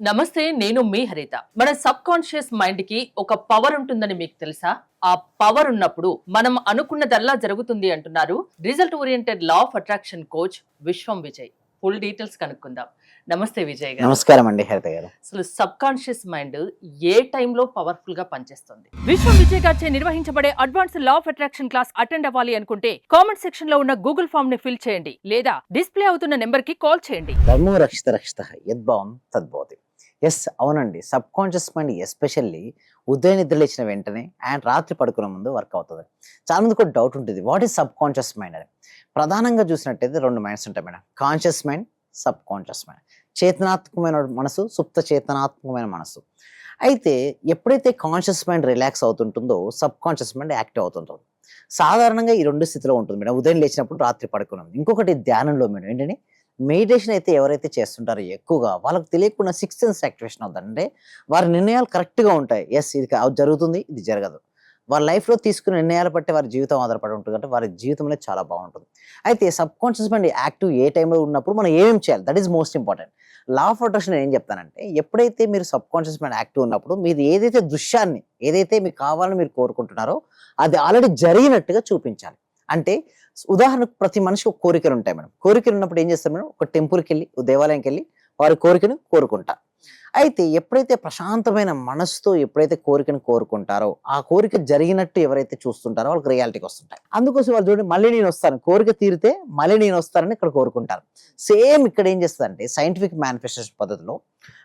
నమస్తే నేను మీ హరిత. మన సబ్ కాన్షియస్ మైండ్కి ఒక పవర్ ఉంటుందని మీకు తెలుసా? ఆ పవర్ ఉన్నప్పుడు మనం అనుకున్నదల్లా జరుగుతుంది అంటున్నారు result oriented law of attraction coach Vishwam Vijay. Full details కనుక్కుందాం. నమస్తే విజయ్ గారు. నమస్కారం అండి హరిత గారు. అసలు సబ్ కాన్షియస్ మైండ్ ఏ టైంలో పవర్ఫుల్గా పనిచేస్తుంది? విశ్వం విజయ్ గారిచే నిర్వహించబడే advance law of attraction class attend అవ్వాలి అనుకుంటే కామెంట్ సెక్షన్లో ఉన్న గూగుల్ ఫామ్ని ఫిల్ చేయండి లేదా డిస్ప్లే అవుతున్న నెంబర్కి కాల్ చేయండి. ధర్మం రక్షిత రక్షిత యద్భావం తద్భవతి. ఎస్ అవునండి. సబ్ కాన్షియస్ మైండ్ ఎస్పెషల్లీ ఉదయం నిద్ర లేచిన వెంటనే అండ్ రాత్రి పడుకునే ముందు వర్క్ అవుతుంది. చాలా కూడా డౌట్ ఉంటుంది. What is subconscious mind అని. ప్రధానంగా చూసినట్టయితే రెండు మైండ్స్ ఉంటాయి madam. Conscious mind subconscious mind చేతనాత్మకమైన మనసు సుప్త చేతనాత్మకమైన మనసు. అయితే ఎప్పుడైతే కాన్షియస్ మైండ్ రిలాక్స్ అవుతుంటుందో సబ్ కాన్షియస్ మైండ్ యాక్టివ్ అవుతుంటుంది. సాధారణంగా ఈ రెండు స్థితిలో ఉంటుంది మేడం. ఉదయం లేచినప్పుడు రాత్రి పడుకున్నాం ఇంకొకటి ధ్యానంలో మేడం. ఏంటంటే మెడిటేషన్ అయితే ఎవరైతే చేస్తుంటారో ఎక్కువగా వాళ్ళకి తెలియకుండా సిక్స్ సెన్స్ యాక్టివేషన్ అవుతుందంటే వారి నిర్ణయాలు కరెక్ట్గా ఉంటాయి. ఎస్ ఇది జరుగుతుంది ఇది జరగదు. వారి లైఫ్లో తీసుకునే నిర్ణయాలు బట్టి వారి జీవితం ఆధారపడి ఉంటుంది అంటే వారి జీవితంలో చాలా బాగుంటుంది. అయితే సబ్ కాన్షియస్ మైండ్ యాక్టివ్ ఏ టైంలో ఉన్నప్పుడు మనం ఏమేమి చేయాలి? That is most important. Law of attraction ఏం చెప్తానంటే ఎప్పుడైతే మీరు సబ్ కాన్షియస్ మైండ్ యాక్టివ్ ఉన్నప్పుడు మీరు ఏదైతే దృశ్యాన్ని ఏదైతే మీకు కావాలని మీరు కోరుకుంటున్నారో అది ఆల్రెడీ జరిగినట్టుగా చూపించాలి. అంటే ఉదాహరణకు ప్రతి మనిషికి ఒక కోరికలు ఉంటాయి మేడం. కోరికలు ఉన్నప్పుడు ఏం చేస్తారు మేడం? ఒక టెంపుల్కి వెళ్ళి ఒక దేవాలయంకి వెళ్ళి వారి కోరికను కోరుకుంటారు అయితే ఎప్పుడైతే ప్రశాంతమైన మనసుతో ఎప్పుడైతే కోరికను కోరుకుంటారో ఆ కోరిక జరిగినట్టు ఎవరైతే చూస్తుంటారో వాళ్ళకి రియాలిటీకి వస్తుంటాయి. అందుకోసం వాళ్ళు చూడండి మళ్ళీ నేను వస్తాను. కోరిక తీరితే మళ్ళీ నేను వస్తానని ఇక్కడ కోరుకుంటారు. సేమ్ ఇక్కడ ఏం చేస్తుందంటే సైంటిఫిక్ మేనిఫెస్టేషన్ పద్ధతిలో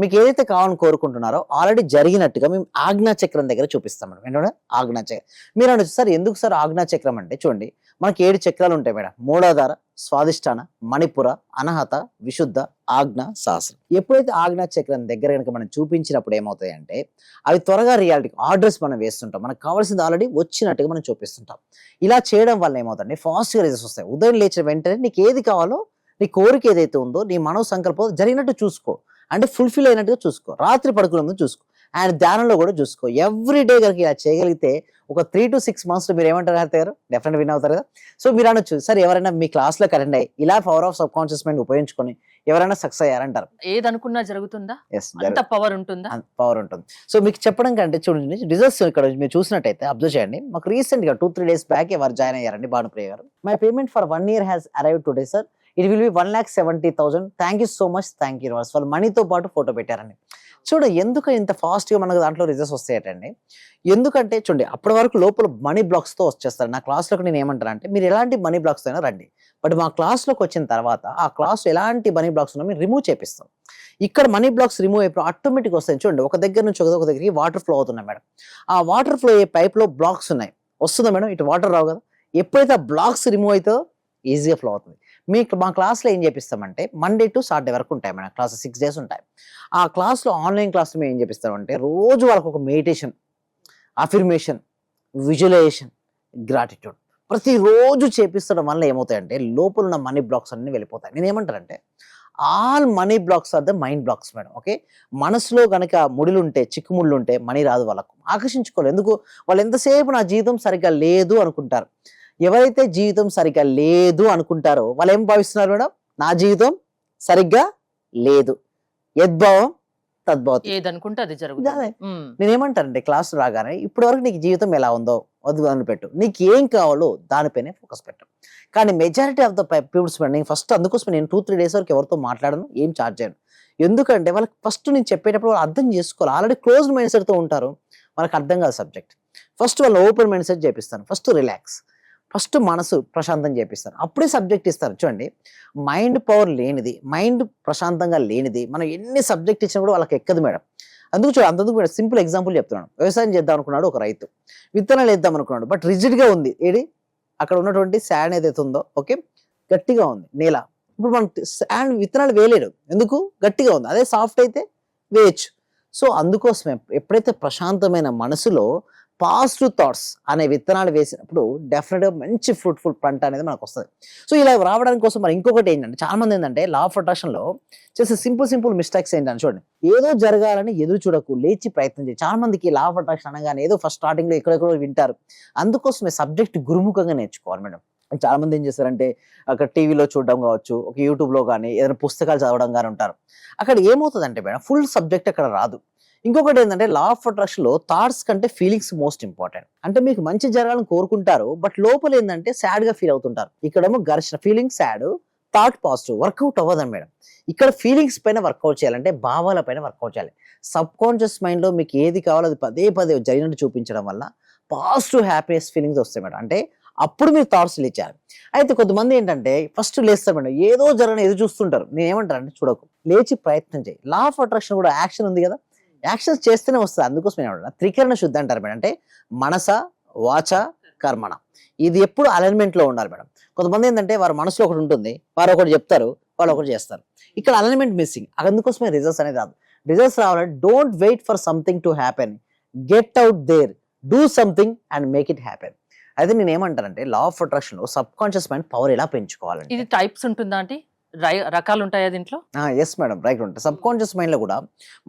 మీకు ఏదైతే కావాలని కోరుకుంటున్నారో ఆల్రెడీ జరిగినట్టుగా మేము ఆజ్ఞా చక్రం దగ్గర చూపిస్తాం మేడం. ఏంటంటే ఆజ్ఞా చక్రం మీరు అనొచ్చు సార్ ఎందుకు సార్ ఆజ్ఞా చక్రం అంటే? చూడండి మనకి ఏడు చక్రాలు ఉంటాయి మేడం. మూలాధార స్వాదిష్టాన మణిపుర అనహత విశుద్ధ ఆజ్ఞ సహస్రం ఎప్పుడైతే ఆజ్ఞా చక్రం దగ్గర కనుక మనం చూపించినప్పుడు ఏమవుతాయి అంటే అవి త్వరగా రియాలిటీ ఆర్డర్స్ మనం వేస్తుంటాం. మనకు కావాల్సింది ఆల్రెడీ వచ్చినట్టుగా మనం చూపిస్తుంటాం. ఇలా చేయడం వల్ల ఏమవుతుంది ఫాస్ట్గా రిజల్ట్స్ వస్తాయి. ఉదయం లేచిన వెంటనే నీకు ఏది కావాలో నీ కోరిక ఏదైతే ఉందో నీ మనో సంకల్పం జరిగినట్టు చూసుకో. అంటే ఫుల్ఫిల్ అయినట్టుగా చూసుకో. రాత్రి పడుకునే ముందు చూసుకో. అండ్ ధ్యానంలో కూడా చూసుకో. ఎవ్రీ డే కనుక ఇలా చేయగలిగితే ఒక త్రీ టు సిక్స్ మంత్స్ మీరు ఏమంటారు హరిత గారు? డెఫినెట్ విన్ అవుతారు కదా? సో మీరు అనొచ్చు సార్ ఎవరైనా మీ క్లాస్లో అటెండ్ అయ్యి ఇలా power of subconscious mind ఉపయోగించుకొని ఎవరైనా సక్సెస్ అయ్యారంటారు. ఏదనుకున్నా జరుగుతుందా? ఎస్ అంత పవర్ ఉంటుందా? పవర్ ఉంటుంది. సో మీకు చెప్పడం కంటే చూడండి రిజల్ట్స్ ఇక్కడ మీరు చూసినట్టయితే అబ్జర్వ్ చేయండి. మాకు రీసెంట్గా టూ త్రీ డేస్ బ్యాక్ ఎవరు జాయిన్ అయ్యారండి Bhanupriya garu. My payment for one year has arrive today sir it will be one lakh seventy thousand thank you so much thank you వాళ్ళు మనీతో పాటు ఫోటో పెట్టారండి. చూడు ఎందుకు ఇంత ఫాస్ట్గా మనకు దాంట్లో రిజల్ట్స్ వస్తాయటండి? ఎందుకంటే చూడండి అప్పటి వరకు లోపల మనీ బ్లాక్స్తో వచ్చేస్తారు. నా క్లాస్లోకి నేను ఏమంటానంటే మీరు ఎలాంటి మనీ బ్లాక్స్ అయినా రండి. బట్ మా క్లాస్లోకి వచ్చిన తర్వాత ఆ క్లాస్లో ఎలాంటి మనీ బ్లాక్స్ ఉన్నా మేము రిమూవ్ చేపిస్తాం. ఇక్కడ మనీ బ్లాక్స్ రిమూవ్ అయిపోయి ఆటోమేటిక్ వస్తాయి. చూడండి ఒక దగ్గర నుంచి ఒక ఒక దగ్గరికి వాటర్ ఫ్లో అవుతున్నాయి మేడం. ఆ వాటర్ ఫ్లో అయ్యే పైప్లో బ్లాక్స్ ఉన్నాయి. వస్తుందా మేడం? ఇటు వాటర్ రావు కదా. ఎప్పుడైతే ఆ బ్లాక్స్ రిమూవ్ అవుతుందో ఈజీగా ఫ్లో అవుతుంది. మీకు మా క్లాస్లో ఏం చేపిస్తామంటే మండే టు సాటర్డే వరకు ఉంటాయి మేడం క్లాస్ సిక్స్ డేస్ ఉంటాయి. ఆ క్లాస్లో ఆన్లైన్ క్లాస్లో మేము ఏం చేపిస్తామంటే రోజు వాళ్ళకు ఒక మెడిటేషన్ అఫిర్మేషన్ విజువలైజేషన్ గ్రాటిట్యూడ్ ప్రతిరోజు చేపిస్తడం వల్ల ఏమవుతాయంటే లోపల ఉన్న మనీ బ్లాక్స్ అన్ని వెళ్ళిపోతాయి. నేను ఏమంటానంటే all money blocks are the mind blocks madam okay మనసులో కనుక ముడులు ఉంటే చిక్కుముళ్ళు ఉంటే మనీ రాదు వాళ్ళకు. ఆకర్షించుకోవాలి ఎందుకు? వాళ్ళు ఎంతసేపు నా జీవితం సరిగ్గా లేదు అనుకుంటారు. ఎవరైతే జీవితం సరిగ్గా లేదు అనుకుంటారో వాళ్ళు ఏం భావిస్తున్నారు మేడం? నా జీవితం సరిగ్గా లేదు. యద్భావం తద్భవతి ఏదనుకుంటే అది. జరుగుతుంది. ఉమ్. నేనేమంటానంటే క్లాస్ రాగానే ఇప్పటి వరకు నీకు జీవితం ఎలా ఉందో వద్దు అని పెట్టు నీకు ఏం కావాలో దానిపైనే ఫోకస్ పెట్టు. కానీ మెజారిటీ ఆఫ్ ద పీపుల్స్ నేను ఫస్ట్ అందుకోసం నేను టూ త్రీ డేస్ వరకు ఎవరితో మాట్లాడను ఏం చార్జ్ చేయను. ఎందుకంటే వాళ్ళకి ఫస్ట్ నేను చెప్పేటప్పుడు వాళ్ళు అర్థం చేసుకోవాలి. ఆల్రెడీ క్లోజ్ మైండ్ సెట్తో ఉంటారు. వాళ్ళకి అర్థం కాదు సబ్జెక్ట్ ఫస్ట్ వాళ్ళు ఓపెన్ మైండ్ సెట్ చేపిస్తాను ఫస్ట్ రిలాక్స్ ఫస్ట్ మనసు ప్రశాంతం చేపిస్తారు. అప్పుడే సబ్జెక్ట్ ఇస్తారు. చూడండి మైండ్ పవర్ లేనిది మైండ్ ప్రశాంతంగా లేనిది మనం ఎన్ని సబ్జెక్ట్ ఇచ్చినా కూడా వాళ్ళకి ఎక్కదు మేడం. అందుకు చూడ అంతకు మేడం సింపుల్ ఎగ్జాంపుల్ చెప్తున్నాను. వ్యవసాయం చేద్దాం అనుకున్నాడు ఒక రైతు. విత్తనాలు వేద్దాం అనుకున్నాడు. బట్ రిజిడ్గా ఉంది. ఏడి అక్కడ ఉన్నటువంటి శాండ్ ఏదైతే ఉందో ఓకే గట్టిగా ఉంది. నేల. ఇప్పుడు మనం శాండ్ విత్తనాలు వేయలేడు ఎందుకు? గట్టిగా ఉంది. అదే సాఫ్ట్ అయితే వేయచ్చు. సో అందుకోసమే ఎప్పుడైతే ప్రశాంతమైన మనసులో పాజిటివ్ థాట్స్ అనే విత్తనాలు వేసినప్పుడు డెఫినెట్గా మంచి ఫ్రూట్ఫుల్ పంట అనేది మనకు వస్తుంది. సో ఇలా రావడానికి కోసం మరి ఇంకొకటి ఏంటంటే చాలామంది ఏంటంటే లా ఆఫ్ అట్రాక్షన్లో చేసే సింపుల్ సింపుల్ మిస్టేక్స్ ఏంటంటే చూడండి. ఏదో జరగాలని ఎదురు చూడకు లేచి ప్రయత్నం చేయి. చాలా మందికి లా ఆఫ్ అట్రాక్షన్ అనగానే ఏదో ఫస్ట్ స్టార్టింగ్లో ఎక్కడెక్కడో వింటారు. అందుకోసమే సబ్జెక్ట్ గురుముఖంగా నేర్చుకోవాలి మేడం. చాలా మంది ఏం చేస్తారంటే అక్కడ టీవీలో చూడడం కావచ్చు ఒక యూట్యూబ్లో కానీ ఏదైనా పుస్తకాలు చదవడం కానీ ఉంటారు. అక్కడ ఏమవుతుందంటే మేడం ఫుల్ సబ్జెక్ట్ అక్కడ రాదు. ఇంకొకటి ఏంటంటే లా ఆఫ్ అట్రాక్షన్లో థాట్స్ కంటే ఫీలింగ్స్ మోస్ట్ ఇంపార్టెంట్ అంటే మీకు మంచి జరగాలని కోరుకుంటారు బట్ లోపల ఏంటంటే సాడ్గా ఫీల్ అవుతుంటారు. ఇక్కడేమో ఘర్షణ feeling sad thought positive work out అవ్వదని madam. ఇక్కడ ఫీలింగ్స్ పైన వర్కౌట్ చేయాలంటే భావాల పైన వర్కౌట్ చేయాలి. సబ్ కాన్షియస్ మైండ్లో మీకు ఏది కావాలో అది పదే పదే జరిగినట్టు చూపించడం వల్ల పాజిటివ్ హ్యాపీనెస్ ఫీలింగ్స్ వస్తాయి మేడం. అంటే అప్పుడు మీరు థాట్స్ లేచారు. అయితే కొంతమంది ఏంటంటే ఫస్ట్ లేస్తారు మేడం. ఏదో జరగని ఎదురు చూస్తుంటారు. నేను ఏమంటారంటే చూడకు. లేచి ప్రయత్నం చేయి. లా ఆఫ్ అట్రాక్షన్ కూడా యాక్షన్ ఉంది కదా? యాక్షన్స్ చేస్తేనే వస్తుంది. అందుకోసం ఏమంటారు త్రికరణ శుద్ధి అంటారు మేడం. అంటే మనస వాచ కర్మణ. ఇది ఎప్పుడు అలైన్మెంట్లో ఉండాలి మేడం. కొంతమంది ఏంటంటే వారి మనసులో ఒకటి ఉంటుంది. వారు ఒకటి చెప్తారు. వాళ్ళు ఒకటి చేస్తారు. ఇక్కడ అలైన్మెంట్ మిస్సింగ్ అందుకోసమే రిజల్ట్స్ అనేది రాదు. రిజల్ట్స్ రావాలంటే don't wait for something to happen get out there do something and make it happen అయితే నేను ఏమంటానంటే లా ఆఫ్ అట్రాక్షన్లో సబ్ కాన్షియస్ మైండ్ పవర్ ఎలా పెంచుకోవాలంటే ఇది టైప్స్ ఉంటుందా అంటే రకాలు ఉంటాయా దీంట్లో? ఎస్ మేడం రైట్ ఉంటుంది. సబ్ కాన్షియస్ మైండ్లో కూడా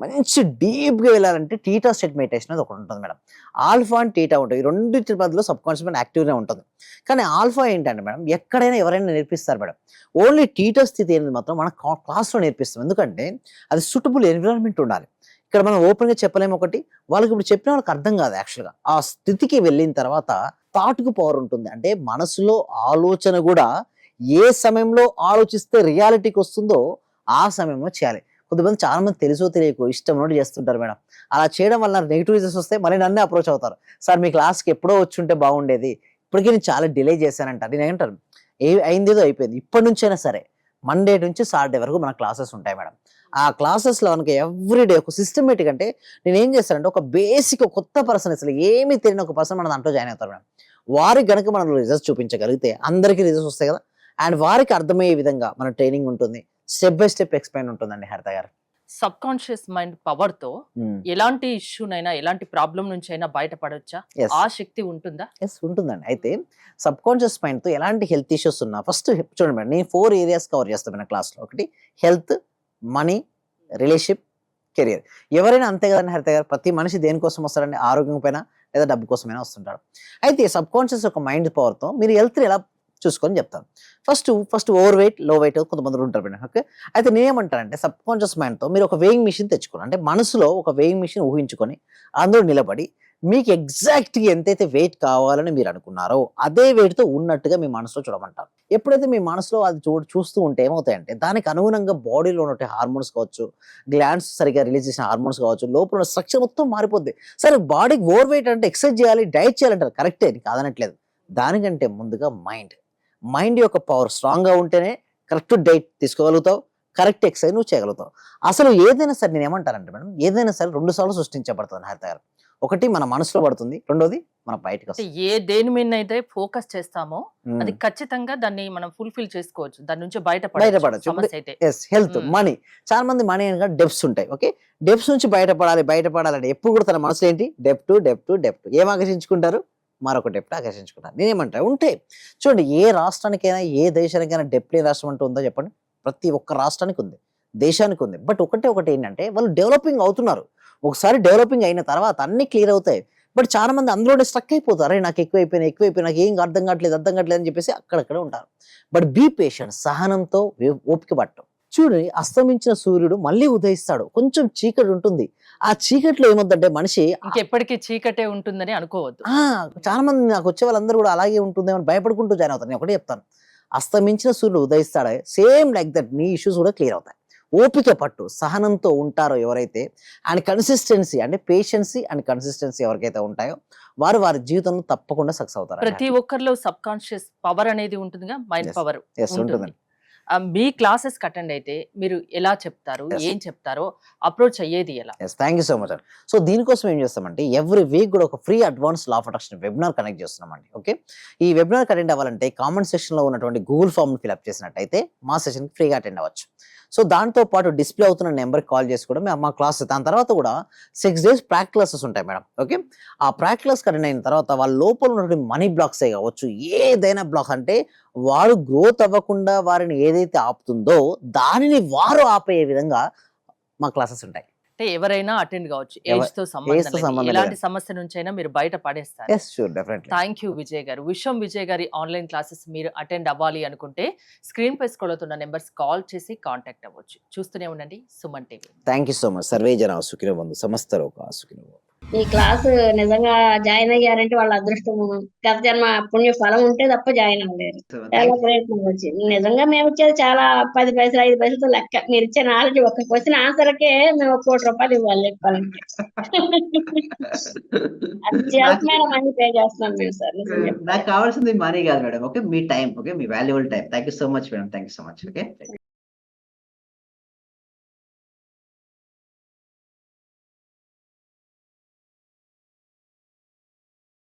మంచి డీప్గా వెళ్ళాలంటే టీటా స్టేట్ మెడిటేషన్ అది ఒకటి ఉంటుంది మేడం ఆల్ఫా అండ్ టీటా ఉంటుంది ఈ రెండింటి మధ్యలో సబ్ కాన్షియస్ మైండ్ యాక్టివ్గా ఉంటుంది. కానీ ఆల్ఫా ఏంటంటే మేడం ఎక్కడైనా ఎవరైనా నేర్పిస్తారు మేడం ఓన్లీ టీటా స్థితి అనేది మాత్రం మన క్లాస్లో నేర్పిస్తాం. ఎందుకంటే అది సూటబుల్ ఎన్విరాన్మెంట్ ఉండాలి. ఇక్కడ మనం ఓపెన్గా చెప్పలేము ఒకటి వాళ్ళకి ఇప్పుడు చెప్పిన వాళ్ళకి అర్థం కాదు యాక్చువల్గా ఆ స్థితికి వెళ్ళిన తర్వాత థాట్కు పవర్ ఉంటుంది. అంటే మనసులో ఆలోచన కూడా ఏ సమయంలో ఆలోచిస్తే రియాలిటీకి వస్తుందో ఆ సమయంలో చేయాలి. కొంతమంది చాలా మంది తెలుసో తెలియకో ఇష్టం ఉన్నట్టు చేస్తుంటారు మేడం. అలా చేయడం వల్ల నెగిటివ్ రిజల్ట్స్ వస్తే మళ్ళీ నన్నే అప్రోచ్ అవుతారు. సార్ మీ క్లాస్కి ఎప్పుడో వచ్చి ఉంటే బాగుండేది. ఇప్పటికీ నేను చాలా డిలే చేశానంట. నేను ఏంటారు ఏ అయిందేదో అయిపోయింది. ఇప్పటి నుంచైనా సరే మండే నుంచి సాటర్డే వరకు మన క్లాసెస్ ఉంటాయి మేడం. ఆ క్లాసెస్లో మనకి ఎవ్రీడే ఒక సిస్టమేటిక్ అంటే నేను ఏం చేస్తానంటే ఒక బేసిక్ కొత్త పర్సన్ అసలు ఏమీ తెలియని ఒక పర్సన్ మన దాంట్లో జాయిన్ అవుతారు మేడం. వారికి గనుక మనం రిజల్ట్స్ చూపించగలిగితే అందరికీ రిజల్ట్స్ వస్తాయి కదా. అండ్ వారికి అర్థమయ్యే విధంగా మన ట్రైనింగ్ ఉంటుంది. స్టెప్ బై స్టెప్ ఎక్స్ప్లెయిన్ ఉంటుందండి హరిత గారు. సబ్ కాన్షియస్ మైండ్ పవర్తో ఎలాంటి ఇష్యూనైనా ఎలాంటి ప్రాబ్లం నుంచి అయినా బయటపడొచ్చా? ఎస్ ఆ శక్తి ఉంటుందా? ఎస్ ఉంటుందండి. అయితే సబ్ కాన్షియస్ మైండ్తో ఎలాంటి హెల్త్ ఇష్యూస్ ఉన్నా ఫస్ట్ చూడండి మేడం నేను ఫోర్ ఏరియాస్ కవర్ చేస్తాను మన క్లాస్లో. ఒకటి హెల్త్ మనీ రిలేషన్షిప్ కెరియర్. ఎవరైనా అంతే కదండి హరిత గారు ప్రతి మనిషి దేనికోసం వస్తారండి ఆరోగ్యం పైన లేదా డబ్బు కోసమైనా వస్తుంటారు అయితే సబ్ కాన్షియస్ ఒక మైండ్ పవర్తో మీరు హెల్త్ని ఎలా చూసుకొని చెప్తాను. ఫస్ట్ ఫస్ట్ ఓవర్ వెయిట్లో వెయిట్ కొంతమంది ఉంటారు ఓకే అయితే నేనేమంటానంటే సబ్ కాన్షియస్ మైండ్తో మీరు ఒక వేయింగ్ మిషన్ తెచ్చుకోండి. అంటే మనసులో ఒక వేయింగ్ మిషన్ ఊహించుకొని అందులో నిలబడి మీకు ఎగ్జాక్ట్గా ఎంతైతే వెయిట్ కావాలని మీరు అనుకున్నారో అదే వెయిట్తో ఉన్నట్టుగా మీ మనసులో చూడమంటారు. ఎప్పుడైతే మీ మనసులో అది చూ చూస్తూ ఉంటే ఏమవుతాయంటే దానికి అనుగుణంగా బాడీలో ఉన్న హార్మోన్స్ కావచ్చు గ్లాండ్స్ సరిగా రిలీజ్ చేసిన హార్మోన్స్ కావచ్చు లోపల ఉన్న స్ట్రక్చర్ మొత్తం మారిపోద్ది. సరే బాడీకి ఓవర్ వెయిట్ అంటే ఎక్సర్సైజ్ చేయాలి డైట్ చేయాలంటారు. కరెక్టే కాదనట్లేదు. దానికంటే ముందుగా మైండ్ మైండ్ యొక్క పవర్ స్ట్రాంగ్గా ఉంటేనే కరెక్ట్ డైట్ తీసుకోగలుగుతావు కరెక్ట్ ఎక్సర్సైజ్ నువ్వు చేయగలుగుతావు. అసలు ఏదైనా సరే నేను ఏమంటానంటే మేడం ఏదైనా సరే రెండు సార్లు సృష్టించబడుతుంది హరిత గారు. ఒకటి మన మనసులో పడుతుంది రెండోది మన బయటకు ఏ దేని మీద అయితే ఫోకస్ చేస్తామో. అది ఖచ్చితంగా దాన్ని మనం ఫుల్ఫిల్ చేసుకోవచ్చు దాని నుంచి బయటపడొచ్చు. బయటపడచ్చు సమస్య అయితే. Yes health. మనీ చాలా మంది మనీ అనగా డెప్స్ ఉంటాయి ఓకే డెప్స్ నుంచి బయటపడాలి బయటపడాలంటే ఎప్పుడు కూడా తన మనసులో ఏంటి? డెప్ట్ డెప్ట్ డెప్ట్ ఏం ఆకర్షించుకుంటారు మరొక డెప్ట్ ఆకర్షించుకుంటారు నేనేమంటా ఉంటే చూడండి ఏ రాష్ట్రానికైనా ఏ దేశానికైనా డెప్యూటీ రాష్ట్రం అంటూ ఉందో చెప్పండి. ప్రతి ఒక్క రాష్ట్రానికి ఉంది దేశానికి ఉంది. బట్ ఒకటే ఒకటి ఏంటంటే వాళ్ళు డెవలపింగ్ అవుతున్నారు. ఒకసారి డెవలపింగ్ అయిన తర్వాత అన్ని క్లియర్ అవుతాయి. బట్ చాలా మంది అందులోనే స్ట్రక్ అయిపోతారు. అరే నాకు ఎక్కువ అయిపోయినా ఎక్కువ అయిపోయినా నాకు ఏం అర్థం కావట్లేదు అర్థం కావట్లేదు అని చెప్పేసి అక్కడక్కడ ఉంటారు. బట్ బీ పేషెంట్ సహనంతో ఓపిక పట్టడం. చూడండి అస్తమించిన సూర్యుడు మళ్ళీ ఉదయిస్తాడు. కొంచెం చీకటి ఉంటుంది. ఆ చీకట్లో ఏమొద్దంటే మనిషి ఇంకెప్పటికీ చీకటే ఉంటుందని అనుకోవద్దు. ఆ, చాలా మంది నాకు వచ్చే వాళ్ళందరూ కూడా అలాగే ఉంటుందేమో అని భయపడుకుంటూ జాయిన్ అవుతారు. నేను ఒకటే చెప్తాను. అస్తమించిన సూర్యుడు ఉదయిస్తాడే. సేమ్ లైక్ దట్ నీ ఇష్యూస్ కూడా క్లియర్ అవుతాయి. ఓపిక పట్టు సహనంతో ఉంటారో ఎవరైతే అండ్ కన్సిస్టెన్సీ అంటే పేషెన్సీ అండ్ కన్సిస్టెన్సీ ఎవరికైతే ఉంటాయో వారు వారి జీవితంలో తప్పకుండా సక్సెస్ అవుతారు ప్రతి ఒక్కరిలో సబ్ కాన్షియస్ పవర్ అనేది ఉంటుందిగా? మైండ్. పవర్ ఉంటుంది. మీ క్లాసెస్ అటెండ్ అయితే మీరు ఎలా చెప్తారు. ఏం చెప్తారో అప్రోచ్ అయ్యేది ఎలా? Yes thank you so much అండి సో దీనికోసం ఏం చేస్తామంటే ఎవ్రీ వీక్ కూడా ఒక free advance law of attraction webinar connect చేస్తున్నామండి ఓకే ఈ వెబినార్ అటెండ్ అవ్వాలంటే కామెంట్ సెక్షన్లో ఉన్నటువంటి గూగుల్ ఫామ్ ఫిల్అప్ చేసినట్టయితే మా సెషన్ ఫ్రీగా అటెండ్ అవ్వచ్చు. సో దాంతో పాటు డిస్ప్లే అవుతున్న నెంబర్కి కాల్ చేసి కూడా మేము మా క్లాస్ దాని తర్వాత కూడా సిక్స్ డేస్ ప్రాక్ క్లాసెస్ ఉంటాయి మేడం. ఓకే ఆ ప్రాక్ క్లాస్ అయిన తర్వాత వాళ్ళ లోపల ఉన్నటువంటి మనీ బ్లాక్సే కావచ్చు ఏదైనా బ్లాక్ అంటే వారు గ్రోత్ అవ్వకుండా వారిని ఏదైతే ఆపుతుందో దానిని వారు ఆపే విధంగా మా క్లాసెస్ ఉంటాయి. అంటే ఎవరైనా అటెండ్ కావచ్చు. ఏజ్తో సంబంధం. సమస్య నుంచైనా మీరు బయట పడేస్తారు. థ్యాంక్ యూ విజయ్ గారు. విశ్వం విజయ్ గారి ఆన్లైన్ క్లాసెస్ మీరు అటెండ్ అవ్వాలి అనుకుంటే స్క్రీన్ పై స్క్రోల్ అవుతున్న నెంబర్స్ కాల్ చేసి కాంటాక్ట్ అవ్వచ్చు. చూస్తూనే ఉండండి. Suman TV. Thank you so much survey జన సుఖిన బంధు సమస్తలో ఒక సుఖిన ఈ క్లాస్ నిజంగా జాయిన్ అయ్యారంటే వాళ్ళ అదృష్టం. గత జన్మ పుణ్య ఫలం ఉంటే తప్ప జాయిన్ అవ్వలేరు చాలా ప్రయత్నం వచ్చింది నిజంగా మేము ఇచ్చేది చాలా పది పైసలు ఐదు పైసలతో లెక్క. మీరు ఇచ్చే నాలెడ్జ్ ఒక క్వశ్చన్ ఆన్సర్కే మేము ఒక కోటి రూపాయలు ఇవ్వాలి. చెప్పాలంటే అత్యవసరమైన మనీ పే చేస్తున్నాం మేము సార్ నాకు కావాల్సింది మనీ కాదు మేడం. ఓకే మీ time okay me valuable time thank you so much madam thank you so much okay